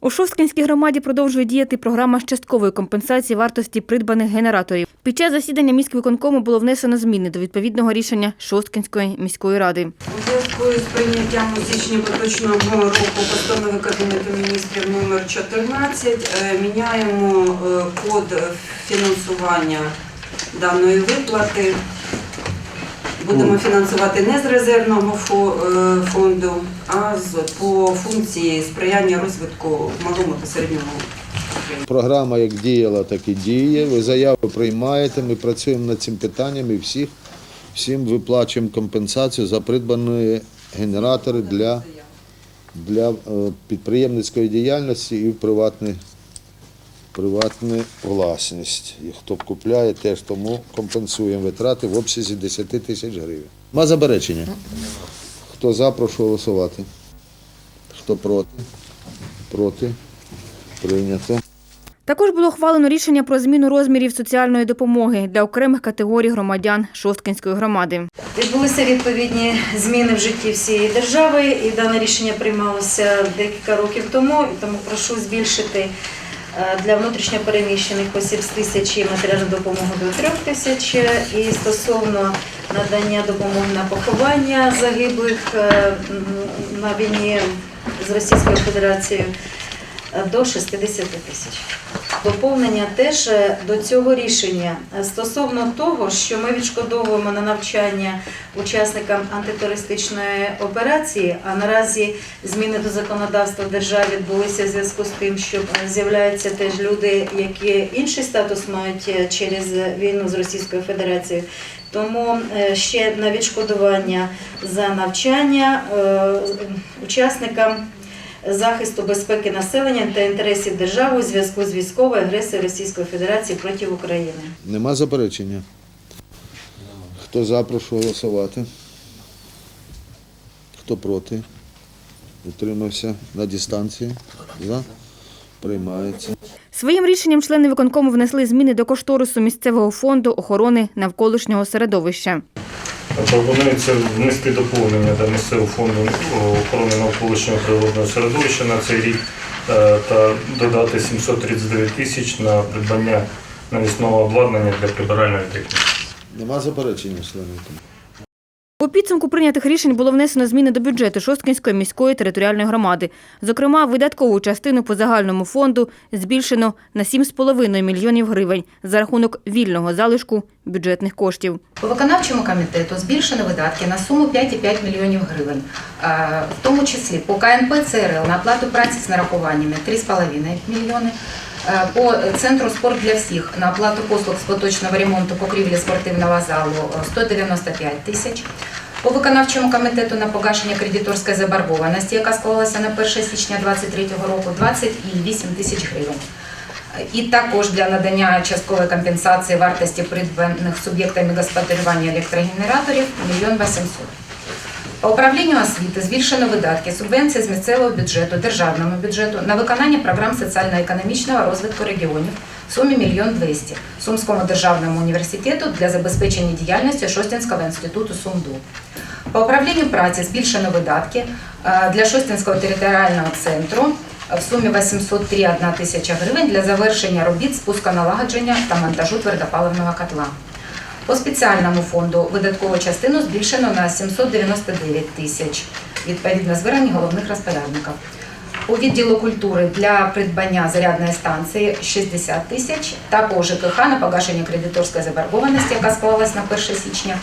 У Шосткинській громаді продовжує діяти програма з часткової компенсації вартості придбаних генераторів. Під час засідання міськвиконкому було внесено зміни до відповідного рішення Шосткинської міської ради. У зв'язку з прийняттям у січні поточного року постанови Кабінету міністрів номер 14 е, міняємо е, код фінансування даної виплати. Будемо фінансувати не з резервного е, фонду, а з по функції сприяння розвитку малому та середньому. Програма як діяла, так і діє. Ви заяву приймаєте. Ми працюємо над цим питанням і всіх, всім виплачуємо компенсацію за придбані генератори для, для е, підприємницької діяльності і в приватний, приватну власність. І хто купляє, теж тому компенсуємо витрати в обсязі 10 тисяч гривень. Ма заперечення? Хто за, прошу голосувати. Хто проти? Проти. Прийнято. Також було ухвалено рішення про зміну розмірів соціальної допомоги для окремих категорій громадян Шосткинської громади. Відбулися відповідні зміни в житті всієї держави, і дане рішення приймалося декілька років тому. Тому прошу збільшити для внутрішньопереміщених осіб з тисячі матеріальну допомогу до трьох тисяч. І стосовно надання допомоги на поховання загиблих е, на війні з Російською Федерацією е, до 60 тисяч. Доповнення теж е, до цього рішення е, стосовно того, що ми відшкодовуємо на навчання учасникам антитерористичної операції, а наразі зміни до законодавства в державі відбулися в зв'язку з тим, що е, з'являються теж люди, які інший статус мають через війну з Російською Федерацією. Тому ще на відшкодування за навчання учасникам захисту безпеки населення та інтересів держави у зв'язку з військовою агресією Російської Федерації проти України. Нема заперечення? Хто за, прошу голосувати. Хто проти? Утримався на дистанції? За? Приймається. Своїм рішенням члени виконкому внесли зміни до кошторису місцевого фонду охорони навколишнього середовища. Пропонується внести доповнення до місцевого фонду охорони навколишнього природного середовища на цей рік е, та додати 739 тисяч на придбання навісного обладнання для прибиральної техніки. Нема заперечення, члени? У підсумку прийнятих рішень було внесено зміни до бюджету Шосткинської міської територіальної громади. Зокрема, видаткову частину по загальному фонду збільшено на 7,5 мільйонів гривень за рахунок вільного залишку бюджетних коштів. По виконавчому комітету збільшено видатки на суму 5,5 мільйонів гривень, Е, в тому числі по КНП ЦРЛ на оплату праці з нарахуваннями 3,5 мільйони, Е, по центру спорт для всіх на оплату послуг з поточного ремонту покрівлі спортивного залу е, 195 тисяч. По виконавчому комітету на погашення кредиторської заборгованості, яка склалася на 1 січня 2023 року, 28 тисяч гривень. І також для надання часткової компенсації вартості придбаних суб'єктами господарювання електрогенераторів 1 мільйон 800. По управлінню освіти збільшено видатки субвенції з місцевого бюджету, державному бюджету на виконання програм соціально-економічного розвитку регіонів сумі 1 мільйон 200 Сумському державному університету для забезпечення діяльності Шостинського інституту СумДУ. По управлінню праці збільшено видатки е, для Шостинського територіального центру в сумі 803,1 тисяча гривень для завершення робіт спусконалагодження та монтажу твердопаливного котла. По спеціальному фонду видаткову частину збільшено на 799 тисяч, відповідно звернень головних розпорядників. У відділу культури для придбання зарядної станції 60 тисяч та по ЖКХ на погашення кредиторської заборгованості, яка склалась на 1 січня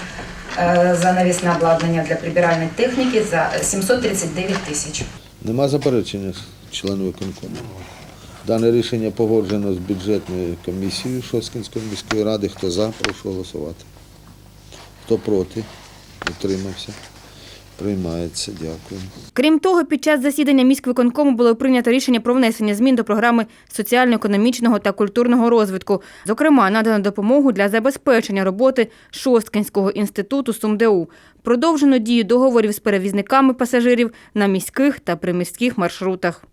е, за навісне обладнання для прибиральної техніки за 739 тисяч. Нема заперечення, члени виконкому. Дане рішення погоджено з бюджетною комісією Шосткинської міської ради. Хто за, прошу голосувати. Хто проти? Утримався. Приймається. Дякую. Крім того, під час засідання міськвиконкому було прийнято рішення про внесення змін до програми соціально-економічного та культурного розвитку. Зокрема, надано допомогу для забезпечення роботи Шосткинського інституту СумДУ. Продовжено дію договорів з перевізниками пасажирів на міських та приміських маршрутах.